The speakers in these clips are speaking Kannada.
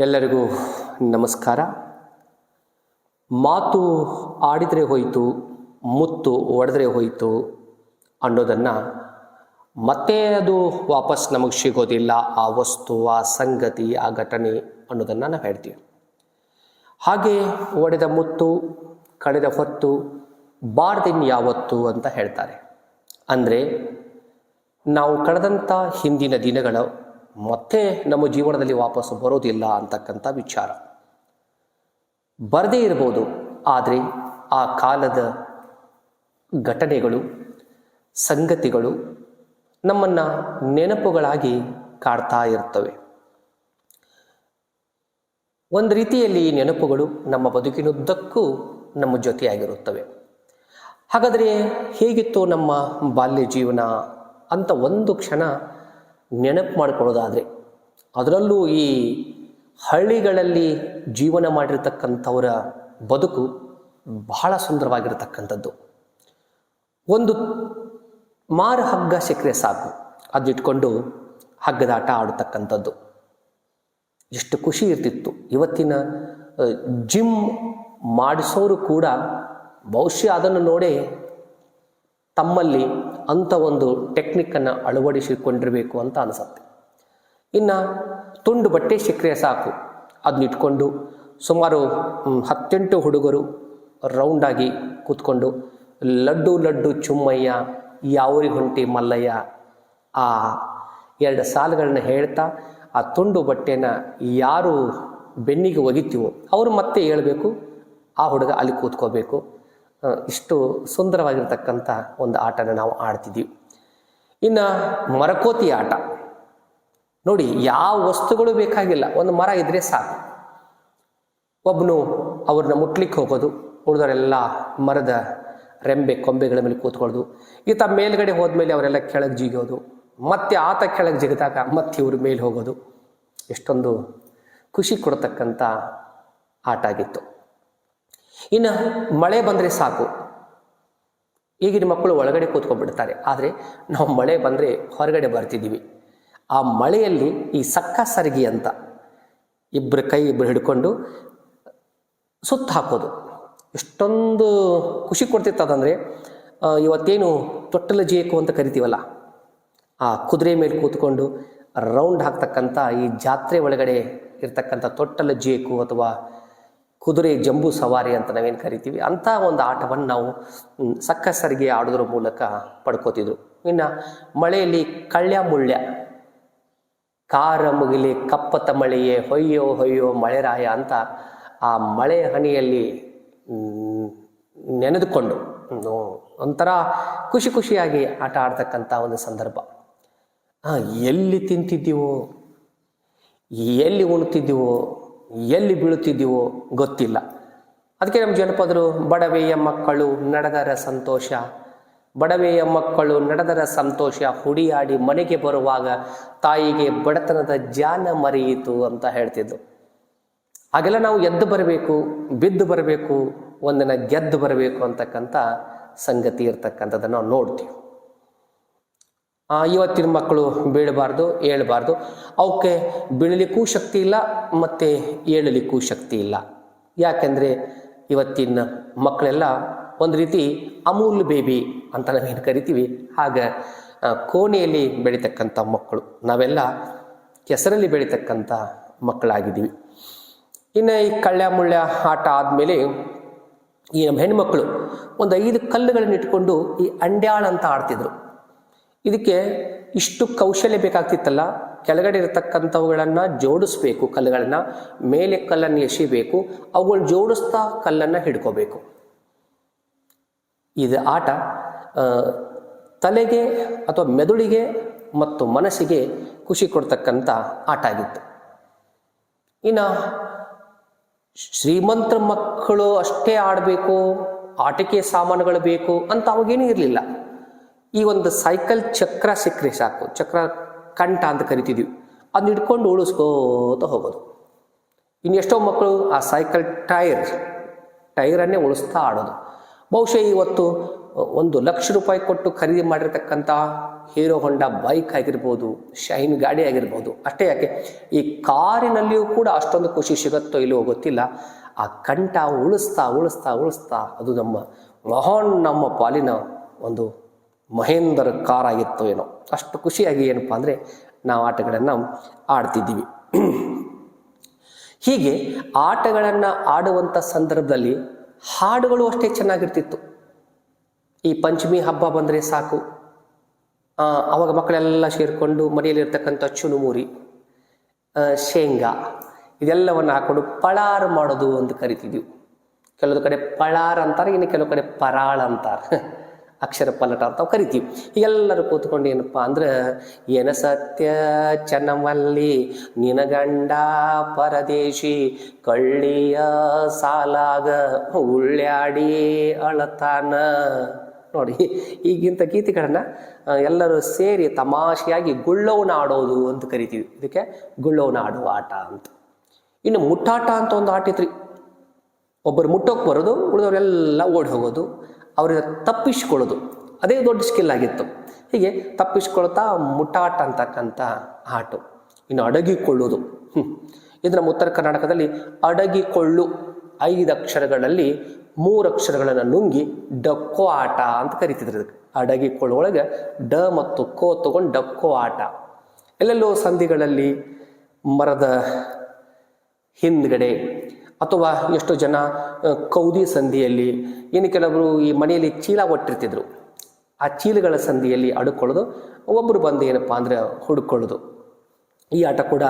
ಎಲ್ಲರಿಗೂ ನಮಸ್ಕಾರ. ಮಾತು ಆಡಿದರೆ ಹೋಯಿತು, ಮುತ್ತು ಒಡೆದ್ರೆ ಹೋಯಿತು ಅನ್ನೋದನ್ನು ಮತ್ತೆ ಅದು ವಾಪಸ್ ನಮಗೆ ಸಿಗೋದಿಲ್ಲ, ಆ ವಸ್ತು, ಆ ಸಂಗತಿ, ಆ ಘಟನೆ ಅನ್ನೋದನ್ನು ನಾವು ಹೇಳ್ತೀವಿ. ಹಾಗೆ ಒಡೆದ ಮುತ್ತು, ಕಳೆದ ಹೊತ್ತು, ಬಾರ್ದಿನ್ ಯಾವತ್ತು ಅಂತ ಹೇಳ್ತಾರೆ. ಅಂದರೆ ನಾವು ಕಳೆದಂಥ ಹಿಂದಿನ ದಿನಗಳು ಮತ್ತೆ ನಮ್ಮ ಜೀವನದಲ್ಲಿ ವಾಪಸ್ಸು ಬರೋದಿಲ್ಲ ಅಂತಕ್ಕಂಥ ವಿಚಾರ. ಬರದೇ ಇರ್ಬೋದು ಆದರೆ ಆ ಕಾಲದ ಘಟನೆಗಳು, ಸಂಗತಿಗಳು ನಮ್ಮನ್ನು ನೆನಪುಗಳಾಗಿ ಕಾಡ್ತಾ ಇರ್ತವೆ. ಒಂದು ರೀತಿಯಲ್ಲಿ ಈ ನೆನಪುಗಳು ನಮ್ಮ ಬದುಕಿನುದ್ದಕ್ಕೂ ನಮ್ಮ ಜೊತೆಯಾಗಿರುತ್ತವೆ. ಹಾಗಾದರೆ ಹೇಗಿತ್ತು ನಮ್ಮ ಬಾಲ್ಯ ಜೀವನ ಅಂತ ಒಂದು ಕ್ಷಣ ನೆನಪು ಮಾಡ್ಕೊಳ್ಳೋದಾದರೆ ಅದರಲ್ಲೂ ಈ ಹಳ್ಳಿಗಳಲ್ಲಿ ಜೀವನ ಮಾಡಿರ್ತಕ್ಕಂಥವರ ಬದುಕು ಬಹಳ ಸುಂದರವಾಗಿರತಕ್ಕಂಥದ್ದು. ಒಂದು ಮಾರು ಹಗ್ಗ ಸಿಕ್ಕರೆ ಸಾಕು. ಅದಿಟ್ಕೊಂಡು ಹಗ್ಗದ ಆಟ ಆಡತಕ್ಕಂಥದ್ದು. ಎಷ್ಟು ಖುಷಿ ಇರ್ತಿತ್ತು. ಇವತ್ತಿನ ಜಿಮ್ ಮಾಡಿಸೋರು ಕೂಡ ಬಹುಶಃ ಅದನ್ನು ನೋಡೇ ತಮ್ಮಲ್ಲಿ ಅಂಥ ಒಂದು ಟೆಕ್ನಿಕ್ಕನ್ನು ಅಳವಡಿಸಿಕೊಂಡಿರಬೇಕು ಅಂತ ಅನಿಸುತ್ತೆ. ಇನ್ನು ತುಂಡು ಬಟ್ಟೆ ಸಿಕ್ಕರೆ ಸಾಕು. ಅದನ್ನ ಇಟ್ಕೊಂಡು ಸುಮಾರು ಹತ್ತೆಂಟು ಹುಡುಗರು ರೌಂಡಾಗಿ ಕೂತ್ಕೊಂಡು ಲಡ್ಡು ಲಡ್ಡು ಚುಮ್ಮಯ್ಯ, ಯಾವರಿ ಹೊಂಟಿ ಮಲ್ಲಯ್ಯ ಆ ಎರಡು ಸಾಲುಗಳನ್ನ ಹೇಳ್ತಾ ಆ ತುಂಡು ಬಟ್ಟೆನ ಯಾರು ಬೆನ್ನಿಗೆ ಒಗಿತೀವೋ ಅವರು ಮತ್ತೆ ಹೇಳಬೇಕು, ಆ ಹುಡುಗ ಅಲ್ಲಿ ಕೂತ್ಕೋಬೇಕು. ಇಷ್ಟು ಸುಂದರವಾಗಿರ್ತಕ್ಕಂಥ ಒಂದು ಆಟನ ನಾವು ಆಡ್ತಿದ್ದೀವಿ ಇನ್ನು ಮರಕೋತಿ ಆಟ. ನೋಡಿ, ಯಾವ ವಸ್ತುಗಳು ಬೇಕಾಗಿಲ್ಲ. ಒಂದು ಮರ ಇದ್ರೆ ಸಾಕು. ಒಬ್ಬನು ಅವ್ರನ್ನ ಮುಟ್ಲಿಕ್ಕೆ ಹೋಗೋದು, ಉಳಿದವರೆಲ್ಲ ಮರದ ರೆಂಬೆ, ಕೊಂಬೆಗಳ ಮೇಲೆ ಕೂತ್ಕೊಳ್ಳೋದು. ಈತ ಮೇಲ್ಗಡೆ ಹೋದ್ಮೇಲೆ ಅವರೆಲ್ಲ ಕೆಳಗೆ ಜಿಗೋದು ಮತ್ತೆ ಆತ ಕೆಳಗೆ ಜಿಗಿದಾಗ ಮತ್ತೆ ಇವ್ರ ಮೇಲೆ ಹೋಗೋದು. ಎಷ್ಟೊಂದು ಖುಷಿ ಕೊಡ್ತಕ್ಕಂಥ ಆಟ ಆಗಿತ್ತು. ಇನ್ನು ಮಳೆ ಬಂದರೆ ಸಾಕು. ಈಗಿನ ಮಕ್ಕಳು ಒಳಗಡೆ ಕೂತ್ಕೊಂಡ್ಬಿಡ್ತಾರೆ. ಆದರೆ ನಾವು ಮಳೆ ಬಂದರೆ ಹೊರಗಡೆ ಬರ್ತಿದ್ದೀವಿ. ಆ ಮಳೆಯಲ್ಲಿ ಈ ಸಕ್ಕ ಸರಗಿ ಅಂತ ಇಬ್ಬರು ಕೈ ಇಬ್ಬರು ಹಿಡ್ಕೊಂಡು ಸುತ್ತ ಹಾಕೋದು. ಎಷ್ಟೊಂದು ಖುಷಿ ಕೊಡ್ತಿತ್ತು ಅದಂದರೆ ಇವತ್ತೇನು ತೊಟ್ಟಲ ಜೇಕು ಅಂತ ಕರಿತೀವಲ್ಲ, ಆ ಕುದುರೆ ಮೇಲೆ ಕೂತ್ಕೊಂಡು ರೌಂಡ್ ಹಾಕ್ತಕ್ಕಂಥ ಈ ಜಾತ್ರೆ ಒಳಗಡೆ ಇರ್ತಕ್ಕಂಥ ತೊಟ್ಟಲ ಜೇಕು ಅಥವಾ ಕುದುರೆ ಜಂಬು ಸವಾರಿ ಅಂತ ನಾವೇನು ಕರಿತೀವಿ, ಅಂಥ ಒಂದು ಆಟವನ್ನು ನಾವು ಸಕ್ಕಸರಿಗೆ ಸಕ್ಕ ಸರಿಗೆ ಆಡೋದ್ರ ಮೂಲಕ ಪಡ್ಕೋತಿದ್ರು. ಇನ್ನು ಮಳೆಯಲ್ಲಿ ಕಳ್ಯ ಮುಳ್ಯ ಕಾರ ಮುಗಿಲಿ ಕಪ್ಪತ ಮಳೆಯೇ, ಹೊಯ್ಯೋ ಹೊಯ್ಯೋ ಮಳೆರಾಯ ಅಂತ ಆ ಮಳೆ ಹನಿಯಲ್ಲಿ ನೆನೆದುಕೊಂಡು ಒಂಥರ ಖುಷಿ ಖುಷಿಯಾಗಿ ಆಟ ಆಡ್ತಕ್ಕಂಥ ಒಂದು ಸಂದರ್ಭ. ಎಲ್ಲಿ ತಿಂತಿದ್ದೀವೋ, ಎಲ್ಲಿ ಉಣ್ತಿದ್ದೀವೋ ಎಲ್ಲಿ ಬೀಳುತ್ತಿದ್ದೀವೋ ಗೊತ್ತಿಲ್ಲ. ಅದಕ್ಕೆ ನಮ್ಮ ಜನಪದರು, ಬಡವೆಯ ಮಕ್ಕಳು ನಡೆದರ ಸಂತೋಷ. ಬಡವೆಯ ಮಕ್ಕಳು ನಡೆದರ ಸಂತೋಷ. ಹುಡಿಯಾಡಿ ಮನೆಗೆ ಬರುವಾಗ ತಾಯಿಗೆ ಬಡತನದ ಜಾನ ಮರೆಯಿತು ಅಂತ ಹೇಳ್ತಿದ್ದು. ಹಾಗೆಲ್ಲ ನಾವು ಎದ್ದು ಬರಬೇಕು, ಬಿದ್ದು ಬರಬೇಕು ಒಂದನ್ನು ಗೆದ್ದು ಬರಬೇಕು ಅಂತಕ್ಕಂಥ ಸಂಗತಿ ಇರ್ತಕ್ಕಂಥದ್ದನ್ನು ನಾವು ನೋಡ್ತೀವಿ. ಇವತ್ತಿನ ಮಕ್ಕಳು ಬೀಳಬಾರ್ದು ಏಳಬಾರ್ದು ಅವಕ್ಕೆ ಬೀಳಲಿಕ್ಕೂ ಶಕ್ತಿ ಇಲ್ಲ, ಮತ್ತು ಏಳಲಿಕ್ಕೂ ಶಕ್ತಿ ಇಲ್ಲ. ಯಾಕೆಂದರೆ ಇವತ್ತಿನ ಮಕ್ಕಳೆಲ್ಲ ಒಂದು ರೀತಿ ಅಮೂಲ್ ಬೇಬಿ ಅಂತ ನಾವೇನು ಕರಿತೀವಿ. ಆಗ ಕೋಣೆಯಲ್ಲಿ ಬೆಳೀತಕ್ಕಂಥ ಮಕ್ಕಳು, ನಾವೆಲ್ಲ ಕೆಸರಲ್ಲಿ ಬೆಳೀತಕ್ಕಂಥ ಮಕ್ಕಳಾಗಿದ್ದೀವಿ. ಇನ್ನು ಈ ಕಳ್ಳ ಮುಳ್ಳ ಆಟ ಆದಮೇಲೆ ಈ ನಮ್ಮ ಹೆಣ್ಮಕ್ಳು ಒಂದು ಐದು ಕಲ್ಲುಗಳನ್ನ ಇಟ್ಕೊಂಡು ಈ ಅಂಡ್ಯಾಳ ಅಂತ ಆಡ್ತಿದ್ರು. ಇದಕ್ಕೆ ಇಷ್ಟು ಕೌಶಲ್ಯ ಬೇಕಾಗ್ತಿತ್ತಲ್ಲ? ಕೆಳಗಡೆ ಇರತಕ್ಕಂಥವುಗಳನ್ನು ಜೋಡಿಸ್ಬೇಕು ಕಲ್ಲುಗಳನ್ನ, ಮೇಲೆ ಕಲ್ಲನ್ನು ಎಸಿಬೇಕು, ಅವುಗಳು ಜೋಡಿಸ್ತಾ ಕಲ್ಲನ್ನು ಹಿಡ್ಕೋಬೇಕು. ಇದು ಆಟ. ತಲೆಗೆ ಅಥವಾ ಮೆದುಳಿಗೆ ಮತ್ತು ಮನಸ್ಸಿಗೆ ಖುಷಿ ಕೊಡ್ತಕ್ಕಂಥ ಆಟ ಆಗಿತ್ತು. ಇನ್ನು ಶ್ರೀಮಂತರ ಮಕ್ಕಳು ಅಷ್ಟೇ ಆಡಬೇಕು, ಆಟಿಕೆ ಸಾಮಾನುಗಳು ಬೇಕು ಅಂತ ಅವಾಗೇನೂ ಇರಲಿಲ್ಲ. ಈ ಒಂದು ಸೈಕಲ್ ಚಕ್ರ ಸಿಕ್ಕರೆ ಸಾಕು. ಚಕ್ರ ಕಂಠ ಅಂತ ಕರಿತಿದ್ವಿ. ಅದನ್ನ ಹಿಡ್ಕೊಂಡು ಉಳಿಸ್ಕೋತ ಹೋಗೋದು. ಇನ್ನು ಎಷ್ಟೋ ಮಕ್ಕಳು ಆ ಸೈಕಲ್ ಟೈರ್, ಟೈರನ್ನೇ ಉಳಿಸ್ತಾ ಆಡೋದು. ಬಹುಶಃ ಇವತ್ತು ಒಂದು ಲಕ್ಷ ರೂಪಾಯಿ ಕೊಟ್ಟು ಖರೀದಿ ಮಾಡಿರ್ತಕ್ಕಂಥ ಹೀರೋ ಹೊಂಡ ಬೈಕ್ ಆಗಿರ್ಬೋದು, ಶೈನ್ ಗಾಡಿ ಆಗಿರ್ಬೋದು, ಅಷ್ಟೇ ಯಾಕೆ ಈ ಕಾರಿನಲ್ಲಿಯೂ ಕೂಡ ಅಷ್ಟೊಂದು ಖುಷಿ ಸಿಗುತ್ತೋ ಇಲ್ಲವೋ ಗೊತ್ತಿಲ್ಲ. ಆ ಕಂಠ ಉಳಿಸ್ತಾ ಉಳಿಸ್ತಾ ಉಳಿಸ್ತಾ ಅದು ನಮ್ಮ ಮಹಾನ್ ನಮ್ಮ ಪಾಲಿನ ಒಂದು ಮಹೇಂದ್ರ ಕಾರ್ ಆಗಿತ್ತು ಏನೋ. ಅಷ್ಟು ಖುಷಿಯಾಗಿ ಏನಪ್ಪ ಅಂದರೆ ನಾವು ಆಟಗಳನ್ನು ಆಡ್ತಿದ್ದೀವಿ. ಹೀಗೆ ಆಟಗಳನ್ನು ಆಡುವಂಥ ಸಂದರ್ಭದಲ್ಲಿ ಹಾಡುಗಳು ಅಷ್ಟೇ ಚೆನ್ನಾಗಿರ್ತಿತ್ತು. ಈ ಪಂಚಮಿ ಹಬ್ಬ ಬಂದರೆ ಸಾಕು. ಆವಾಗ ಮಕ್ಕಳೆಲ್ಲ ಸೇರಿಕೊಂಡು ಮನೆಯಲ್ಲಿರ್ತಕ್ಕಂಥ ಚುನುಮುರಿ ಶೇಂಗಾ, ಇದೆಲ್ಲವನ್ನು ಹಾಕ್ಕೊಂಡು ಪಳಾರು ಮಾಡೋದು ಅಂತ ಕರಿತಿದ್ವಿ. ಕೆಲವು ಕಡೆ ಪಳಾರ್ ಅಂತಾರೆ, ಇನ್ನು ಕೆಲವು ಕಡೆ ಪರಾಳ್ ಅಂತಾರೆ. ಅಕ್ಷರ ಪಲ್ಲಟ ಅಂತ ಕರಿತೀವಿ. ಎಲ್ಲರೂ ಕೂತ್ಕೊಂಡು ಏನಪ್ಪ ಅಂದ್ರೆ, ಏನ ಸತ್ಯ ಚೆನ್ನಮಲ್ಲಿ ನಿನಗಂಡ ಪರದೇಶಿ, ಕಳ್ಳಿಯ ಸಾಲಾಗ ಉಳ್ಳ್ಯಾಡಿ ಅಳತಾನ. ನೋಡಿ, ಈಗಿಂತ ಗೀತೆಗಳನ್ನ ಎಲ್ಲರೂ ಸೇರಿ ತಮಾಷೆಯಾಗಿ ಗುಳ್ಳವನ ಆಡೋದು ಅಂತ ಕರಿತೀವಿ. ಇದಕ್ಕೆ ಗುಳ್ಳವನ ಆಡುವ ಆಟ ಅಂತ. ಇನ್ನು ಮುಟ್ಟಾಟ ಅಂತ ಒಂದು ಆಟ ಇತ್ರಿ ಒಬ್ಬರು ಮುಟ್ಟೋಕೆ ಬರೋದು, ಉಳಿದವರೆಲ್ಲ ಓಡಿ ಹೋಗೋದು. ಅವರಿಗೆ ತಪ್ಪಿಸ್ಕೊಳ್ಳೋದು. ಅದೇ ದೊಡ್ಡ ಸ್ಕಿಲ್ ಆಗಿತ್ತು. ಹೀಗೆ ತಪ್ಪಿಸ್ಕೊಳ್ತಾ ಮುಟಾಟ ಅಂತಕ್ಕಂಥ ಆಟು. ಇನ್ನು ಅಡಗಿಕೊಳ್ಳೋದು ಹ್ಞೂ ಇದು ಉತ್ತರ ಕರ್ನಾಟಕದಲ್ಲಿ ಅಡಗಿಕೊಳ್ಳು ಐದು ಅಕ್ಷರಗಳಲ್ಲಿ ಮೂರು ಅಕ್ಷರಗಳನ್ನು ನುಂಗಿ ಡಕ್ಕೋ ಆಟ ಅಂತ ಕರಿತಿದ್ರು ಇದಕ್ಕೆ. ಅಡಗಿಕೊಳ್ಳುವೊಳಗೆ ಡ ಮತ್ತು ಕೋ ತಗೊಂಡು ಡಕ್ಕೋ ಆಟ. ಎಲ್ಲೆಲ್ಲೋ ಸಂಧಿಗಳಲ್ಲಿ ಮರದ ಹಿಂದ್ಗಡೆ ಅಥವಾ ಎಷ್ಟೋ ಜನ ಕೌದಿ ಸಂಧಿಯಲ್ಲಿ ಇನ್ನು ಕೆಲವರು ಈ ಮನೆಯಲ್ಲಿ ಚೀಲ ಒಟ್ಟಿರ್ತಿದ್ರು. ಆ ಚೀಲಗಳ ಸಂಧಿಯಲ್ಲಿ ಅಡುಕೊಳ್ಳೋದು ಒಬ್ಬರು ಬಂದು ಏನಪ್ಪ ಅಂದ್ರೆ ಹುಡುಕೊಳ್ಳೋದು. ಈ ಆಟ ಕೂಡ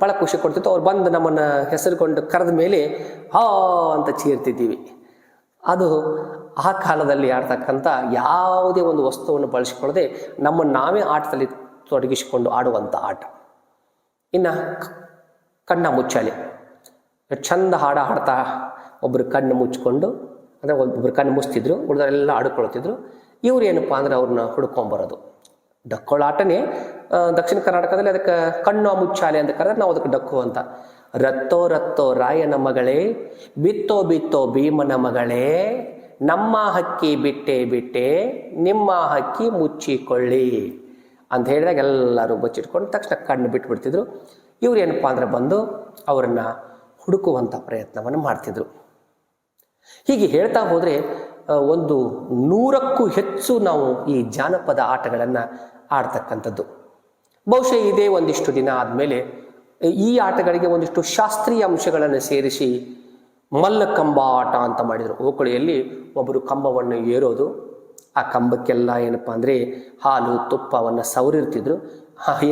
ಭಾಳ ಖುಷಿ ಕೊಡ್ತಿತ್ತು. ಅವ್ರು ಬಂದು ನಮ್ಮನ್ನು ಹೆಸರುಕೊಂಡು ಕರೆದ ಮೇಲೆ, ಹಾ ಅಂತ ಚೀರ್ತಿದ್ದೀವಿ. ಅದು ಆ ಕಾಲದಲ್ಲಿ ಆಡ್ತಕ್ಕಂಥ ಯಾವುದೇ ಒಂದು ವಸ್ತುವನ್ನು ಬಳಸಿಕೊಳ್ಳದೆ ನಮ್ಮನ್ನು ನಾವೇ ಆಟದಲ್ಲಿ ತೊಡಗಿಸಿಕೊಂಡು ಆಡುವಂಥ ಆಟ. ಇನ್ನು ಕಣ್ಣ ಮುಚ್ಚಾಲೆ. ಚಂದ ಹಾಡು ಹಾಡ್ತಾ ಒಬ್ಬರು ಕಣ್ಣು ಮುಚ್ಕೊಂಡು, ಅಂದರೆ ಒಬ್ಬರು ಕಣ್ಣು ಮುಚ್ತಿದ್ರು, ಉಳಿದವರೆಲ್ಲ ಆಡ್ಕೊಳ್ತಿದ್ರು. ಇವ್ರು ಏನಪ್ಪ ಅಂದ್ರೆ ಅವ್ರನ್ನ ಹುಡ್ಕೊಂಬರೋದು. ಡಕ್ಕೋಳ ಆಟನೇ ದಕ್ಷಿಣ ಕರ್ನಾಟಕದಲ್ಲಿ ಅದಕ್ಕೆ ಕಣ್ಣು ಮುಚ್ಚಾಲೆ ಅಂತ ಕರೆದ್ರೆ ನಾವು ಅದಕ್ಕೆ ಡಕ್ಕು ಅಂತ. ರತ್ತೋ ರತ್ತೋ ರಾಯನ ಮಗಳೇ, ಬಿತ್ತೋ ಬಿತ್ತೋ ಭೀಮನ ಮಗಳೇ, ನಮ್ಮ ಹಕ್ಕಿ ಬಿಟ್ಟೆ ಬಿಟ್ಟೆ, ನಿಮ್ಮ ಹಕ್ಕಿ ಮುಚ್ಚಿಕೊಳ್ಳಿ ಅಂತ ಹೇಳಿದಾಗ ಎಲ್ಲರೂ ಬಚ್ಚಿಟ್ಕೊಂಡು ತಕ್ಷಣ ಕಣ್ಣು ಬಿಟ್ಬಿಡ್ತಿದ್ರು. ಇವ್ರು ಏನಪ್ಪ ಅಂದ್ರೆ ಬಂದು ಅವರನ್ನು ಹುಡುಕುವಂಥ ಪ್ರಯತ್ನವನ್ನು ಮಾಡ್ತಿದ್ರು. ಹೀಗೆ ಹೇಳ್ತಾ ಹೋದರೆ ಒಂದು ನೂರಕ್ಕೂ ಹೆಚ್ಚು ನಾವು ಈ ಜಾನಪದ ಆಟಗಳನ್ನು ಆಡ್ತಕ್ಕಂಥದ್ದು. ಬಹುಶಃ ಇದೇ ಒಂದಿಷ್ಟು ದಿನ ಆದಮೇಲೆ ಈ ಆಟಗಳಿಗೆ ಒಂದಿಷ್ಟು ಶಾಸ್ತ್ರೀಯ ಅಂಶಗಳನ್ನು ಸೇರಿಸಿ ಮಲ್ಲ ಕಂಬ ಆಟ ಅಂತ ಮಾಡಿದರು. ಓಕಳಿಯಲ್ಲಿ ಒಬ್ಬರು ಕಂಬವನ್ನು ಏರೋದು, ಆ ಕಂಬಕ್ಕೆಲ್ಲ ಏನಪ್ಪ ಅಂದರೆ ಹಾಲು ತುಪ್ಪವನ್ನು ಸವರಿರ್ತಿದ್ರು.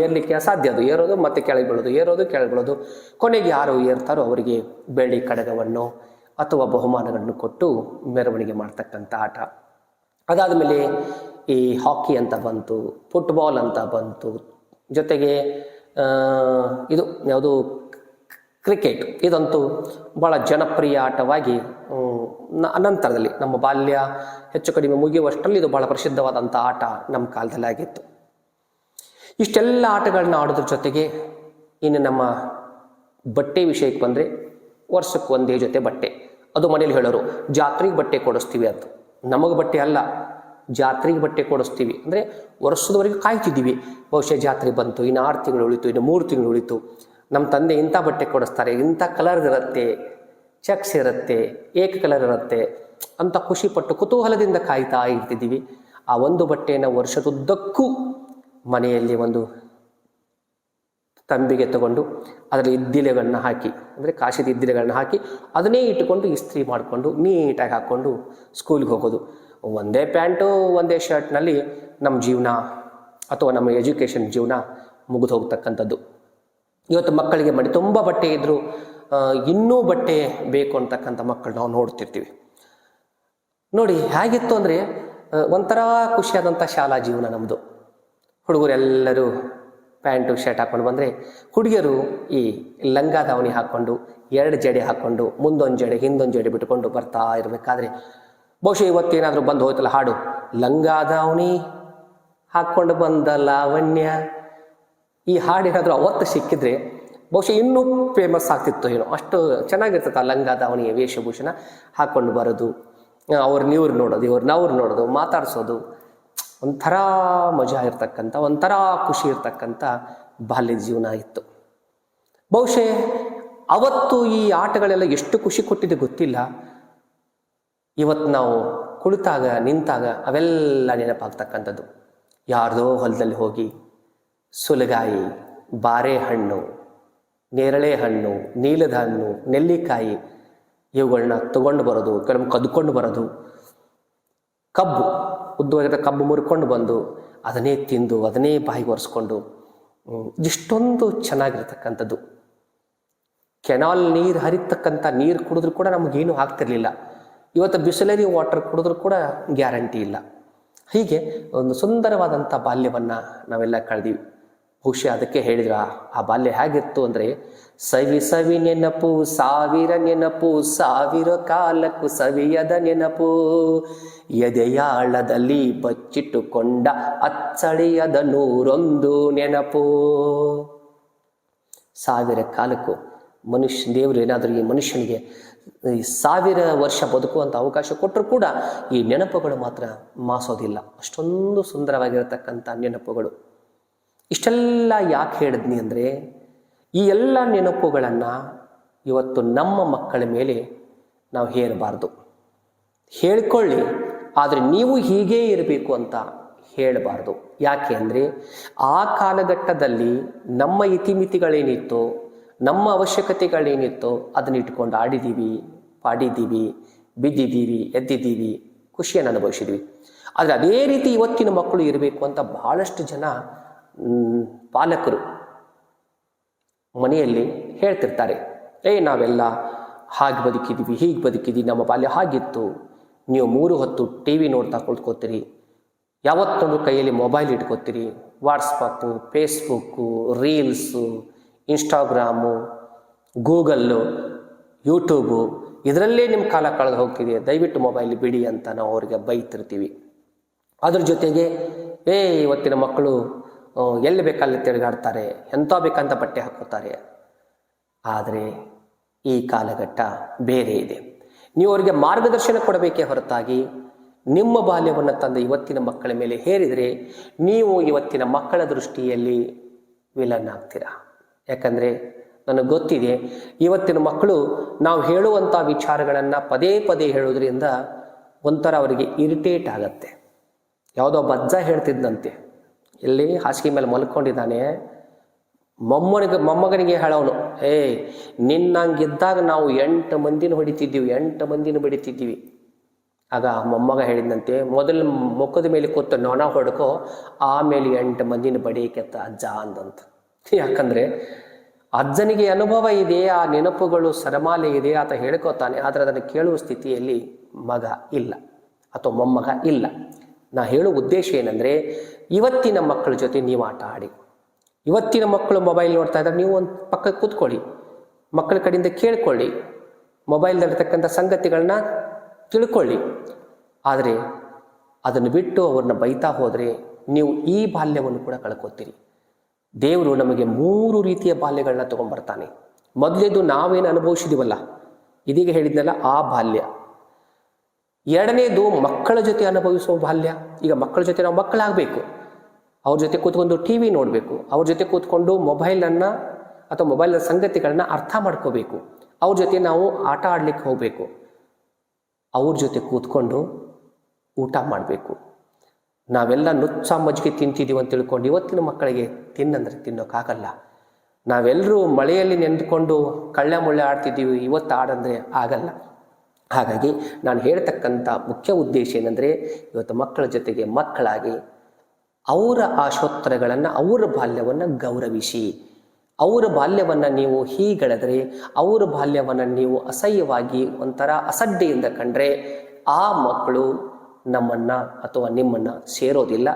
ಏರ್ಲಿಕ್ಕೆ ಅಸಾಧ್ಯ ಅದು. ಏರೋದು ಮತ್ತೆ ಕೆಳಗೆ ಬೀಳೋದು ಏರೋದು ಕೆಳಗೆ ಬೀಳೋದು ಕೊನೆಗೆ ಯಾರು ಏರ್ತಾರೋ ಅವರಿಗೆ ಬೆಳ್ಳಿ ಕಡಗವನ್ನು ಅಥವಾ ಬಹುಮಾನಗಳನ್ನು ಕೊಟ್ಟು ಮೆರವಣಿಗೆ ಮಾಡ್ತಕ್ಕಂಥ ಆಟ. ಅದಾದ ಮೇಲೆ ಈ ಹಾಕಿ ಅಂತ ಬಂತು, ಫುಟ್ಬಾಲ್ ಅಂತ ಬಂತು. ಜೊತೆಗೆ ಇದು ಯಾವುದು, ಕ್ರಿಕೆಟ್. ಇದಂತೂ ಭಾಳ ಜನಪ್ರಿಯ ಆಟವಾಗಿ ನಂತರದಲ್ಲಿ ನಮ್ಮ ಬಾಲ್ಯ ಹೆಚ್ಚು ಕಡಿಮೆ ಮುಗಿಯುವಷ್ಟರಲ್ಲಿ ಇದು ಭಾಳ ಪ್ರಸಿದ್ಧವಾದಂಥ ಆಟ ನಮ್ಮ ಕಾಲದಲ್ಲಿ ಆಗಿತ್ತು. ಇಷ್ಟೆಲ್ಲ ಆಟಗಳನ್ನ ಆಡೋದ್ರ ಜೊತೆಗೆ ಇನ್ನು ನಮ್ಮ ಬಟ್ಟೆ ವಿಷಯಕ್ಕೆ ಬಂದರೆ ವರ್ಷಕ್ಕೆ ಒಂದೇ ಜೊತೆ ಬಟ್ಟೆ. ಅದು ಮನೇಲಿ ಹೇಳೋರು, ಜಾತ್ರೆಗೆ ಬಟ್ಟೆ ಕೊಡಿಸ್ತೀವಿ ಅಂತ. ನಮಗೆ ಬಟ್ಟೆ ಅಲ್ಲ, ಜಾತ್ರೆಗೆ ಬಟ್ಟೆ ಕೊಡಿಸ್ತೀವಿ. ಅಂದರೆ ವರ್ಷದವರೆಗೆ ಕಾಯ್ತಿದ್ದೀವಿ. ಬಹುಶಃ ಜಾತ್ರೆ ಬಂತು, ಇನ್ನು ಆರು ತಿಂಗಳು ಉಳಿತು, ಇನ್ನು ಮೂರು ತಿಂಗಳು ಉಳಿತು. ನಮ್ಮ ತಂದೆ ಇಂಥ ಬಟ್ಟೆ ಕೊಡಿಸ್ತಾರೆ, ಇಂಥ ಕಲರ್ ಇರುತ್ತೆ ಚಕ್ಸ್ ಇರುತ್ತೆ, ಏಕ ಕಲರ್ ಇರುತ್ತೆ ಅಂತ ಖುಷಿಪಟ್ಟು ಕುತೂಹಲದಿಂದ ಕಾಯ್ತಾ ಇರ್ತಿದ್ದೀವಿ. ಆ ಒಂದು ಬಟ್ಟೆಯನ್ನು ವರ್ಷದುದ್ದಕ್ಕೂ ಮನೆಯಲ್ಲಿ ಒಂದು ತಂಬಿಗೆ ತಗೊಂಡು ಅದರಲ್ಲಿ ಇದ್ದಿಲೆಗಳನ್ನ ಹಾಕಿ, ಅಂದರೆ ಕಾಶಿದ ಇದ್ದಿಲೆಗಳನ್ನ ಹಾಕಿ ಅದನ್ನೇ ಇಟ್ಟುಕೊಂಡು ಇಸ್ತ್ರಿ ಮಾಡಿಕೊಂಡು ನೀಟಾಗಿ ಹಾಕ್ಕೊಂಡು ಸ್ಕೂಲ್ಗೆ ಹೋಗೋದು. ಒಂದೇ ಪ್ಯಾಂಟು, ಒಂದೇ ಶರ್ಟ್ನಲ್ಲಿ ನಮ್ಮ ಜೀವನ ಅಥವಾ ನಮ್ಮ ಎಜುಕೇಷನ್ ಜೀವನ ಮುಗಿದು ಹೋಗ್ತಕ್ಕಂಥದ್ದು. ಇವತ್ತು ಮಕ್ಕಳಿಗೆ ಮಡಿ ತುಂಬ ಬಟ್ಟೆ ಇದ್ದರೂ ಇನ್ನೂ ಬಟ್ಟೆ ಬೇಕು ಅಂತಕ್ಕಂಥ ಮಕ್ಕಳು ನಾವು ನೋಡ್ತಿರ್ತೀವಿ. ನೋಡಿ, ಹೇಗಿತ್ತು ಅಂದರೆ ಒಂಥರ ಖುಷಿಯಾದಂಥ ಶಾಲಾ ಜೀವನ ನಮ್ಮದು ಹುಡುಗರೆಲ್ಲರೂ ಪ್ಯಾಂಟು, ಶರ್ಟ್ ಹಾಕ್ಕೊಂಡು ಬಂದರೆ ಹುಡುಗಿಯರು ಈ ಲಂಗ ದಾವಣಿ ಹಾಕ್ಕೊಂಡು ಎರಡು ಜಡೆ ಹಾಕ್ಕೊಂಡು ಮುಂದೊಂದು ಜಡೆ, ಹಿಂದೊಂದು ಜಡೆ ಬಿಟ್ಕೊಂಡು ಬರ್ತಾ ಇರಬೇಕಾದ್ರೆ ಬಹುಶಃ ಇವತ್ತೇನಾದರೂ ಬಂದು ಹೋಯ್ತಲ್ಲ ಹಾಡು. ಲಂಗ ದಾವಣಿ ಹಾಕ್ಕೊಂಡು ಬಂದ ಲಾವಣ್ಯ. ಈ ಹಾಡು ಏನಾದರೂ ಅವತ್ತು ಸಿಕ್ಕಿದ್ರೆ ಬಹುಶಃ ಇನ್ನೂ ಫೇಮಸ್ ಆಗ್ತಿತ್ತು ಏನೋ. ಅಷ್ಟು ಚೆನ್ನಾಗಿರ್ತದೆ ಆ ಲಂಗ ದಾವಣಿಯ ವೇಷಭೂಷಣ ಹಾಕ್ಕೊಂಡು ಬರೋದು. ಅವ್ರನ್ನ ಇವ್ರು ನೋಡೋದು ಇವ್ರನ್ನ ಅವ್ರು ನೋಡೋದು, ಮಾತಾಡ್ಸೋದು. ಒಂಥರ ಮಜಾ ಇರ್ತಕ್ಕಂಥ, ಒಂಥರ ಖುಷಿ ಇರ್ತಕ್ಕಂಥ ಬಾಲ್ಯ ಜೀವನ ಇತ್ತು. ಬಹುಶಃ ಅವತ್ತು ಈ ಆಟಗಳೆಲ್ಲ ಎಷ್ಟು ಖುಷಿ ಕೊಟ್ಟಿದೆ ಗೊತ್ತಿಲ್ಲ. ಇವತ್ತು ನಾವು ಕುಳಿತಾಗ, ನಿಂತಾಗ ಅವೆಲ್ಲ ನೆನಪಾಗ್ತಕ್ಕಂಥದ್ದು. ಯಾರ್ದೋ ಹೊಲದಲ್ಲಿ ಹೋಗಿ ಸುಲಗಾಯಿ ಬಾರೆ ಹಣ್ಣು ನೇರಳೆ ಹಣ್ಣು ನೀಲದ ಹಣ್ಣು ನೆಲ್ಲಿಕಾಯಿ ಇವುಗಳನ್ನ ತಗೊಂಡು ಬರೋದು ಕೆಲವು ಕದ್ಕೊಂಡು ಬರೋದು, ಕಬ್ಬು. ಉದ್ದವಾಗಿರೋ ಕಬ್ಬು ಮುರ್ಕೊಂಡು ಬಂದು ಅದನ್ನೇ ತಿಂದು, ಅದನ್ನೇ ಬಾಯಿಗೆ ಒರೆಸ್ಕೊಂಡು ಇಷ್ಟೊಂದು ಚೆನ್ನಾಗಿರ್ತಕ್ಕಂಥದ್ದು. ಕೆನಾಲ್ ನೀರು ಹರಿತಕ್ಕಂಥ ನೀರು ಕುಡಿದ್ರೂ ಕೂಡ ನಮಗೇನು ಆಗ್ತಿರ್ಲಿಲ್ಲ. ಇವತ್ತು ಬಿಸಿಲರಿ ವಾಟರ್ ಕುಡಿದ್ರೂ ಕೂಡ ಗ್ಯಾರಂಟಿ ಇಲ್ಲ. ಹೀಗೆ ಒಂದು ಸುಂದರವಾದಂಥ ಬಾಲ್ಯವನ್ನು ನಾವೆಲ್ಲ ಕಳೆದೀವಿ. ಬಹುಶಃ ಅದಕ್ಕೆ ಹೇಳಿದ್ರ, ಆ ಬಾಲ್ಯ ಹೇಗಿತ್ತು ಅಂದರೆ, ಸವಿ ಸವಿ ನೆನಪು, ಸಾವಿರ ನೆನಪು, ಸಾವಿರ ಕಾಲಕ್ಕೂ ಸವಿಯದ ನೆನಪು. ಎದೆಯಾಳದಲ್ಲಿ ಬಚ್ಚಿಟ್ಟುಕೊಂಡ ಅಚ್ಚಳಿಯದ ನೂರೊಂದು ನೆನಪು. ಸಾವಿರ ಕಾಲಕ್ಕೂ ಮನುಷ್ಯ, ದೇವರು ಏನಾದರೂ ಈ ಮನುಷ್ಯನಿಗೆ ಈ ಸಾವಿರ ವರ್ಷ ಬದುಕುವಂಥ ಅವಕಾಶ ಕೊಟ್ಟರು ಕೂಡ ಈ ನೆನಪುಗಳು ಮಾತ್ರ ಮಾಸೋದಿಲ್ಲ. ಅಷ್ಟೊಂದು ಸುಂದರವಾಗಿರತಕ್ಕಂಥ ನೆನಪುಗಳು. ಇಷ್ಟೆಲ್ಲ ಯಾಕೆ ಹೇಳಿದ್ನಿ ಅಂದರೆ ಈ ಎಲ್ಲ ನೆನಪುಗಳನ್ನು ಇವತ್ತು ನಮ್ಮ ಮಕ್ಕಳ ಮೇಲೆ ನಾವು ಹೇರಬಾರ್ದು. ಹೇಳ್ಕೊಳ್ಳಿ, ಆದರೆ ನೀವು ಹೀಗೇ ಇರಬೇಕು ಅಂತ ಹೇಳಬಾರ್ದು. ಯಾಕೆ ಅಂದರೆ ಆ ಕಾಲಘಟ್ಟದಲ್ಲಿ ನಮ್ಮ ಇತಿಮಿತಿಗಳೇನಿತ್ತೋ, ನಮ್ಮ ಅವಶ್ಯಕತೆಗಳೇನಿತ್ತೋ ಅದನ್ನ ಇಟ್ಕೊಂಡು ಆಡಿದ್ದೀವಿ ಪಾಡಿದ್ದೀವಿ ಬಿದ್ದಿದ್ದೀವಿ ಎದ್ದಿದ್ದೀವಿ ಖುಷಿಯನ್ನು ಅನುಭವಿಸಿದ್ವಿ. ಆದರೆ ಅದೇ ರೀತಿ ಇವತ್ತಿನ ಮಕ್ಕಳು ಇರಬೇಕು ಅಂತ ಬಹಳಷ್ಟು ಜನ ಪಾಲಕರು ಮನೆಯಲ್ಲಿ ಹೇಳ್ತಿರ್ತಾರೆ, ಏ, ನಾವೆಲ್ಲ ಹಾಗೆ ಬದುಕಿದ್ವಿ, ಹೀಗೆ ಬದುಕಿದ್ದೀವಿ ನಮ್ಮ ಬಾಲ್ಯ ಹಾಗಿತ್ತು. ನೀವು ಮೂರು ಹೊತ್ತು ಟಿ ವಿ ನೋಡ್ತಾ ಕುಳ್ತ್ಕೋತೀರಿ ಯಾವತ್ತೊಂದು ಕೈಯಲ್ಲಿ mobile ಇಟ್ಕೋತೀರಿ WhatsApp Facebook, reels, Instagram, Google, YouTube, ಇದರಲ್ಲೇ ನಿಮ್ಮ ಕಾಲ ಕಳೆದು ಹೋಗ್ತಿದೆ. ದಯವಿಟ್ಟು ಮೊಬೈಲ್ ಬಿಡಿ ಅಂತ ನಾವು ಅವರಿಗೆ ಬೈತಿರ್ತೀವಿ. ಅದ್ರ ಜೊತೆಗೆ, ಏ, ಇವತ್ತಿನ ಮಕ್ಕಳು ಎಲ್ಲಿ ಬೇಕಲ್ಲಿ ತಿರುಗಾಡ್ತಾರೆ? ಎಂಥ ಬೇಕಂತ ಬಟ್ಟೆ ಹಾಕೋತಾರೆ? ಆದರೆ ಈ ಕಾಲಘಟ್ಟ ಬೇರೆ ಇದೆ. ನೀವು ಅವರಿಗೆ ಮಾರ್ಗದರ್ಶನ ಕೊಡಬೇಕೇ ಹೊರತಾಗಿ ನಿಮ್ಮ ಬಾಲ್ಯವನ್ನು ತಂದ ಇವತ್ತಿನ ಮಕ್ಕಳ ಮೇಲೆ ಹೇರಿದರೆ ನೀವು ಇವತ್ತಿನ ಮಕ್ಕಳ ದೃಷ್ಟಿಯಲ್ಲಿ ವಿಲನ್ ಆಗ್ತೀರಾ? ಯಾಕಂದರೆ ನನಗೆ ಗೊತ್ತಿದೆ, ಇವತ್ತಿನ ಮಕ್ಕಳು ನಾವು ಹೇಳುವಂಥ ವಿಚಾರಗಳನ್ನು ಪದೇ ಪದೇ ಹೇಳೋದ್ರಿಂದ ಒಂಥರ ಅವರಿಗೆ ಇರಿಟೇಟ್ ಆಗತ್ತೆ. ಯಾವುದೋ ಬಜ್ಜ ಹೇಳ್ತಿದ್ದಂತೆ ಎಲ್ಲಿ ಹಾಸಿಗೆ ಮೇಲೆ ಮಲ್ಕೊಂಡಿದ್ದಾನೆ. ಮೊಮ್ಮನಿಗೆ ಮೊಮ್ಮಗನಿಗೆ ಹೇಳೋನು ಏ ನಿನ್ನಂಗಿದ್ದಾಗ ನಾವು ಎಂಟು ಮಂದಿನ ಹೊಡಿತಿದ್ದೀವಿ, ಎಂಟು ಮಂದಿನ ಬಡಿತಿದ್ದೀವಿ. ಆಗ ಮೊಮ್ಮಗ ಹೇಳಿದಂತೆ, ಮೊದಲು ಮುಖದ ಮೇಲೆ ಕೂತು ನೊಣ ಹೊಡ್ಕೋ, ಆಮೇಲೆ ಎಂಟು ಮಂದಿನ ಬಡಿಯಕೆತ್ತ ಅಜ್ಜ ಅಂದಂತ. ಯಾಕಂದ್ರೆ, ಅಜ್ಜನಿಗೆ ಅನುಭವ ಇದೆ, ಆ ನೆನಪುಗಳು ಸರಮಾಲೆ ಇದೆ ಆತ ಹೇಳ್ಕೋತಾನೆ, ಆದರೆ ಅದನ್ನು ಕೇಳುವ ಸ್ಥಿತಿಯಲ್ಲಿ ಮಗ ಇಲ್ಲ, ಅಥವಾ ಮೊಮ್ಮಗ ಇಲ್ಲ. ನಾ ಹೇಳುವ ಉದ್ದೇಶ ಏನಂದರೆ, ಇವತ್ತಿನ ಮಕ್ಕಳ ಜೊತೆ ನೀವು ಆಟ ಆಡಿ. ಇವತ್ತಿನ ಮಕ್ಕಳು ಮೊಬೈಲ್ ನೋಡ್ತಾ ಇದ್ದಾರೆ ನೀವು ಒಂದು ಪಕ್ಕ ಕೂತ್ಕೊಳ್ಳಿ. ಮಕ್ಕಳ ಕಡೆಯಿಂದ ಕೇಳ್ಕೊಳ್ಳಿ. ಮೊಬೈಲ್ದಲ್ಲಿರ್ತಕ್ಕಂಥ ಸಂಗತಿಗಳನ್ನ ತಿಳ್ಕೊಳ್ಳಿ. ಆದರೆ ಅದನ್ನು ಬಿಟ್ಟು ಅವ್ರನ್ನ ಬೈತಾ ಹೋದರೆ ನೀವು ಈ ಬಾಲ್ಯವನ್ನು ಕೂಡ ಕಳ್ಕೊತೀರಿ. ದೇವರು ನಮಗೆ ಮೂರು ರೀತಿಯ ಬಾಲ್ಯಗಳನ್ನ ತಗೊಂಡ್ಬರ್ತಾನೆ. ಮೊದಲೇದು ನಾವೇನು ಅನುಭವಿಸಿದೀವಲ್ಲ, ಇದೀಗ ಹೇಳಿದ್ನಲ್ಲ ಆ ಬಾಲ್ಯ. ಎರಡನೇದು ಮಕ್ಕಳ ಜೊತೆ ಅನುಭವಿಸುವ ಬಾಲ್ಯ. ಈಗ ಮಕ್ಕಳ ಜೊತೆ ನಾವು ಮಕ್ಕಳಾಗಬೇಕು. ಅವ್ರ ಜೊತೆ ಕೂತ್ಕೊಂಡು ಟಿ ವಿ ನೋಡಬೇಕು. ಅವ್ರ ಜೊತೆ ಕೂತ್ಕೊಂಡು ಮೊಬೈಲನ್ನು ಅಥವಾ ಮೊಬೈಲ್ನ ಸಂಗತಿಗಳನ್ನ ಅರ್ಥ ಮಾಡ್ಕೋಬೇಕು. ಅವ್ರ ಜೊತೆ ನಾವು ಆಟ ಆಡ್ಲಿಕ್ಕೆ ಹೋಗಬೇಕು. ಅವ್ರ ಜೊತೆ ಕೂತ್ಕೊಂಡು ಊಟ ಮಾಡಬೇಕು. ನಾವೆಲ್ಲ ನುಚ್ಚ ಮಜ್ಜಿಗೆ ತಿಂತಿದ್ದೀವಿ ಅಂತ ತಿಳ್ಕೊಂಡು ಇವತ್ತಿನ ಮಕ್ಕಳಿಗೆ ತಿನ್ನಂದ್ರೆ ತಿನ್ನೋಕ್ಕಾಗಲ್ಲ. ನಾವೆಲ್ಲರೂ ಮಳೆಯಲ್ಲಿ ನೆಂದುಕೊಂಡು ಕಳ್ಳೆ ಮುಳ್ಳೆ ಆಡ್ತಿದ್ದೀವಿ ಇವತ್ತು ಆಡಂದ್ರೆ ಆಗಲ್ಲ. ಹಾಗಾಗಿ ನಾನು ಹೇಳ್ತಕ್ಕಂಥ ಮುಖ್ಯ ಉದ್ದೇಶ ಏನಂದರೆ ಇವತ್ತು ಮಕ್ಕಳ ಜೊತೆಗೆ ಮಕ್ಕಳಾಗಿ ಅವರ ಆಶೋತ್ತರಗಳನ್ನು, ಅವರ ಬಾಲ್ಯವನ್ನು ಗೌರವಿಸಿ. ಅವರ ಬಾಲ್ಯವನ್ನು ನೀವು ಹೀಗೆಳೆದ್ರೆ, ಅವರ ಬಾಲ್ಯವನ್ನು ನೀವು ಅಸಹ್ಯವಾಗಿ ಒಂಥರ ಅಸಡ್ಡೆಯಿಂದ ಕಂಡ್ರೆ ಆ ಮಕ್ಕಳು ನಮ್ಮನ್ನು ಅಥವಾ ನಿಮ್ಮನ್ನು ಸೇರೋದಿಲ್ಲ.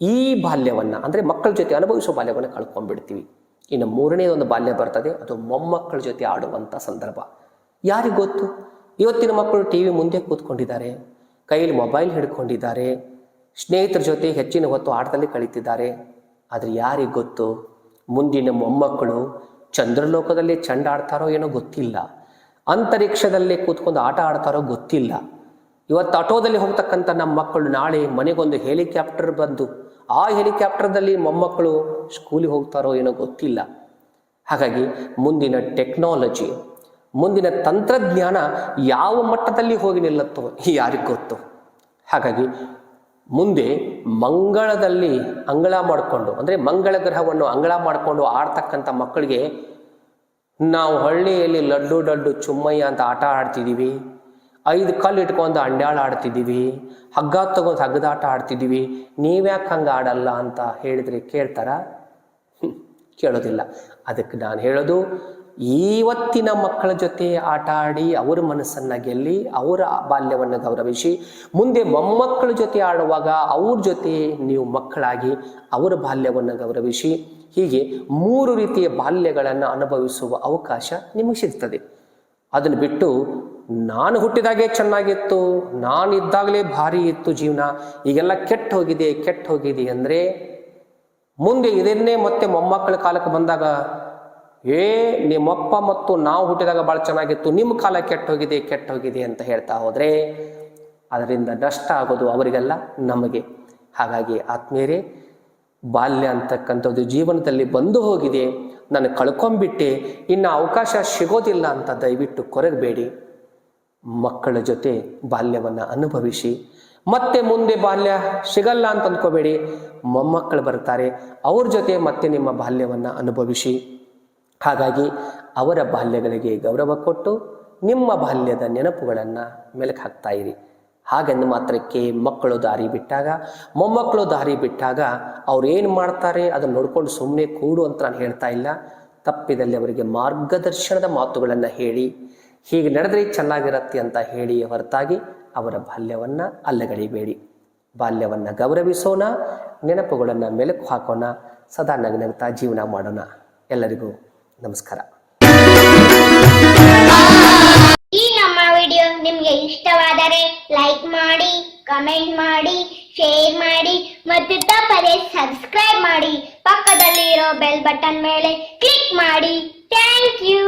ಈ ಬಾಲ್ಯವನ್ನು, ಅಂದರೆ ಮಕ್ಕಳ ಜೊತೆ ಅನುಭವಿಸುವ ಬಾಲ್ಯವನ್ನು ಕಳ್ಕೊಂಡ್ಬಿಡ್ತೀವಿ. ಇನ್ನು ಮೂರನೇ ಒಂದು ಬಾಲ್ಯ ಬರ್ತದೆ, ಅದು ಮೊಮ್ಮಕ್ಕಳ ಜೊತೆ ಆಡುವಂಥ ಸಂದರ್ಭ. ಯಾರಿಗೆ ಗೊತ್ತು? ಇವತ್ತಿನ ಮಕ್ಕಳು ಟಿ ವಿ ಮುಂದೆ ಕೂತ್ಕೊಂಡಿದ್ದಾರೆ, ಕೈಯಲ್ಲಿ ಮೊಬೈಲ್ ಹಿಡ್ಕೊಂಡಿದ್ದಾರೆ, ಸ್ನೇಹಿತರ ಜೊತೆ ಹೆಚ್ಚಿನ ಹೊತ್ತು ಆಟದಲ್ಲಿ ಕಳೀತಿದ್ದಾರೆ. ಆದರೆ ಯಾರಿಗೆ ಗೊತ್ತು? ಮುಂದಿನ ಮೊಮ್ಮಕ್ಕಳು ಚಂದ್ರಲೋಕದಲ್ಲಿ ಚಂಡ ಆಡ್ತಾರೋ ಏನೋ ಗೊತ್ತಿಲ್ಲ. ಅಂತರಿಕ್ಷದಲ್ಲಿ ಕೂತ್ಕೊಂಡು ಆಟ ಆಡ್ತಾರೋ ಗೊತ್ತಿಲ್ಲ. ಇವತ್ತು ಆಟೋದಲ್ಲಿ ಹೋಗ್ತಕ್ಕಂಥ ನಮ್ಮ ಮಕ್ಕಳು ನಾಳೆ ಮನೆಗೊಂದು ಹೆಲಿಕಾಪ್ಟರ್ ಬಂದು, ಆ ಹೆಲಿಕಾಪ್ಟರ್ದಲ್ಲಿ ಮೊಮ್ಮಕ್ಕಳು ಸ್ಕೂಲಿಗೆ ಹೋಗ್ತಾರೋ ಏನೋ ಗೊತ್ತಿಲ್ಲ. ಹಾಗಾಗಿ ಮುಂದಿನ ಟೆಕ್ನಾಲಜಿ ಮುಂದಿನ ತಂತ್ರಜ್ಞಾನ ಯಾವ ಮಟ್ಟದಲ್ಲಿ ಹೋಗಿ ನಿಲ್ಲುತ್ತೋ ಯಾರಿಗೆ ಗೊತ್ತು. ಹಾಗಾಗಿ ಮುಂದೆ ಮಂಗಳದಲ್ಲಿ ಅಂಗಳ ಮಾಡಿಕೊಂಡು, ಅಂದರೆ ಮಂಗಳ ಗ್ರಹವನ್ನು ಅಂಗಳ ಮಾಡಿಕೊಂಡು ಆಡ್ತಕ್ಕಂಥ ಮಕ್ಕಳಿಗೆ ನಾವು ಹಳ್ಳಿಯಲ್ಲಿ ಲಡ್ಡು ಡಡ್ಡು ಚುಮ್ಮಯ್ಯ ಅಂತ ಆಟ ಆಡ್ತಿದ್ದೀವಿ ಐದು ಕಲ್ಲು ಇಟ್ಕೊಂಡು ಅಂಡ್ಯಾಳ ಆಡ್ತಿದ್ದೀವಿ ಹಗ್ಗ ತಗೊಂಡು ಹಗ್ಗದಾಟ ಆಡ್ತಿದ್ದೀವಿ ನೀವ್ಯಾಕೆ ಹಂಗೆ ಆಡಲ್ಲ ಅಂತ ಹೇಳಿದ್ರೆ ಕೇಳ್ತಾರ? ಕೇಳೋದಿಲ್ಲ. ಅದಕ್ಕೆ ನಾನು ಹೇಳೋದು ಇವತ್ತಿನ ಮಕ್ಕಳ ಜೊತೆ ಆಟ ಆಡಿ ಅವರ ಮನಸ್ಸನ್ನ ಗೆಲ್ಲಿ ಅವರ ಬಾಲ್ಯವನ್ನು ಗೌರವಿಸಿ, ಮುಂದೆ ಮೊಮ್ಮಕ್ಕಳ ಜೊತೆ ಆಡುವಾಗ ಅವ್ರ ಜೊತೆ ನೀವು ಮಕ್ಕಳಾಗಿ ಅವರ ಬಾಲ್ಯವನ್ನು ಗೌರವಿಸಿ, ಹೀಗೆ ಮೂರು ರೀತಿಯ ಬಾಲ್ಯಗಳನ್ನು ಅನುಭವಿಸುವ ಅವಕಾಶ ನಿಮಗೆ ಸಿಗ್ತದೆ. ಅದನ್ನು ಬಿಟ್ಟು ನಾನು ಹುಟ್ಟಿದಾಗೆ ಚೆನ್ನಾಗಿತ್ತು ನಾನು ಇದ್ದಾಗಲೇ ಭಾರಿ ಇತ್ತು ಜೀವನ, ಈಗೆಲ್ಲ ಕೆಟ್ಟ ಹೋಗಿದೆ ಕೆಟ್ಟ ಹೋಗಿದೆ ಅಂದರೆ ಮುಂದೆ ಇದನ್ನೇ ಮತ್ತೆ ಮೊಮ್ಮಕ್ಕಳ ಕಾಲಕ್ಕೆ ಬಂದಾಗ ಏ, ನಿಮ್ಮಪ್ಪ ಮತ್ತು ನಾವು ಹುಟ್ಟಿದಾಗ ಭಾಳ ಚೆನ್ನಾಗಿತ್ತು, ನಿಮ್ಮ ಕಾಲ ಕೆಟ್ಟ ಹೋಗಿದೆ ಕೆಟ್ಟ ಹೋಗಿದೆ ಅಂತ ಹೇಳ್ತಾ ಹೋದರೆ, ಅದರಿಂದ ನಷ್ಟ ಆಗೋದು ಅವರಿಗೆಲ್ಲ, ನಮಗೆ. ಹಾಗಾಗಿ ಆತ್ಮೀಯರೇ, ಬಾಲ್ಯ ಅಂತಕ್ಕಂಥದ್ದು ಜೀವನದಲ್ಲಿ ಬಂದು ಹೋಗಿದೆ, ನಾನು ಕಳ್ಕೊಂಬಿಟ್ಟೆ, ಇನ್ನು ಅವಕಾಶ ಸಿಗೋದಿಲ್ಲ ಅಂತ ದಯವಿಟ್ಟು ಕೊರಗಬೇಡಿ. ಮಕ್ಕಳ ಜೊತೆ ಬಾಲ್ಯವನ್ನು ಅನುಭವಿಸಿ. ಮತ್ತೆ ಮುಂದೆ ಬಾಲ್ಯ ಸಿಗಲ್ಲ ಅಂತ ಅಂದ್ಕೋಬೇಡಿ. ಮೊಮ್ಮಕ್ಕಳು ಬರ್ತಾರೆ, ಅವ್ರ ಜೊತೆ ಮತ್ತೆ ನಿಮ್ಮ ಬಾಲ್ಯವನ್ನು ಅನುಭವಿಸಿ. ಹಾಗಾಗಿ ಅವರ ಬಾಲ್ಯಗಳಿಗೆ ಗೌರವ ಕೊಟ್ಟು ನಿಮ್ಮ ಬಾಲ್ಯದ ನೆನಪುಗಳನ್ನು ಮೆಲುಕು ಹಾಕ್ತಾ ಇರಿ. ಹಾಗೆಂದು ಮಾತ್ರಕ್ಕೆ ಮಕ್ಕಳು ದಾರಿ ಬಿಟ್ಟಾಗ, ಮೊಮ್ಮಕ್ಕಳು ದಾರಿ ಬಿಟ್ಟಾಗ ಅವ್ರು ಏನು ಮಾಡ್ತಾರೆ ಅದನ್ನು ನೋಡ್ಕೊಂಡು ಸುಮ್ಮನೆ ಕೂಡು ಅಂತ ನಾನು ಹೇಳ್ತಾ ಇಲ್ಲ. ತಪ್ಪಿದಲ್ಲಿ ಅವರಿಗೆ ಮಾರ್ಗದರ್ಶನದ ಮಾತುಗಳನ್ನು ಹೇಳಿ, ಹೀಗೆ ನಡೆದ್ರೆ ಚೆನ್ನಾಗಿರತ್ತೆ ಅಂತ ಹೇಳಿ ಹೊರತಾಗಿ ಅವರ ಬಾಲ್ಯವನ್ನು ಅಲ್ಲಗಡಿಬೇಡಿ ಬಾಲ್ಯವನ್ನು ಗೌರವಿಸೋಣ, ನೆನಪುಗಳನ್ನು ಮೆಲುಕು ಹಾಕೋಣ, ಸದಾ ನಗನಗ್ತಾ ಜೀವನ ಮಾಡೋಣ. ಎಲ್ಲರಿಗೂ ನಮಸ್ಕಾರ. ಈ ನಮ್ಮ ವಿಡಿಯೋ ನಿಮ್ಗೆ ಇಷ್ಟವಾದರೆ ಲೈಕ್ ಮಾಡಿ, ಕಮೆಂಟ್ ಮಾಡಿ, ಶೇರ್ ಮಾಡಿ ಮತ್ತು ತಪ್ಪದೆ ಸಬ್ಸ್ಕ್ರೈಬ್ ಮಾಡಿ. ಪಕ್ಕದಲ್ಲಿ ಇರೋ ಬೆಲ್ ಬಟನ್ ಮೇಲೆ ಕ್ಲಿಕ್ ಮಾಡಿ. Thank you.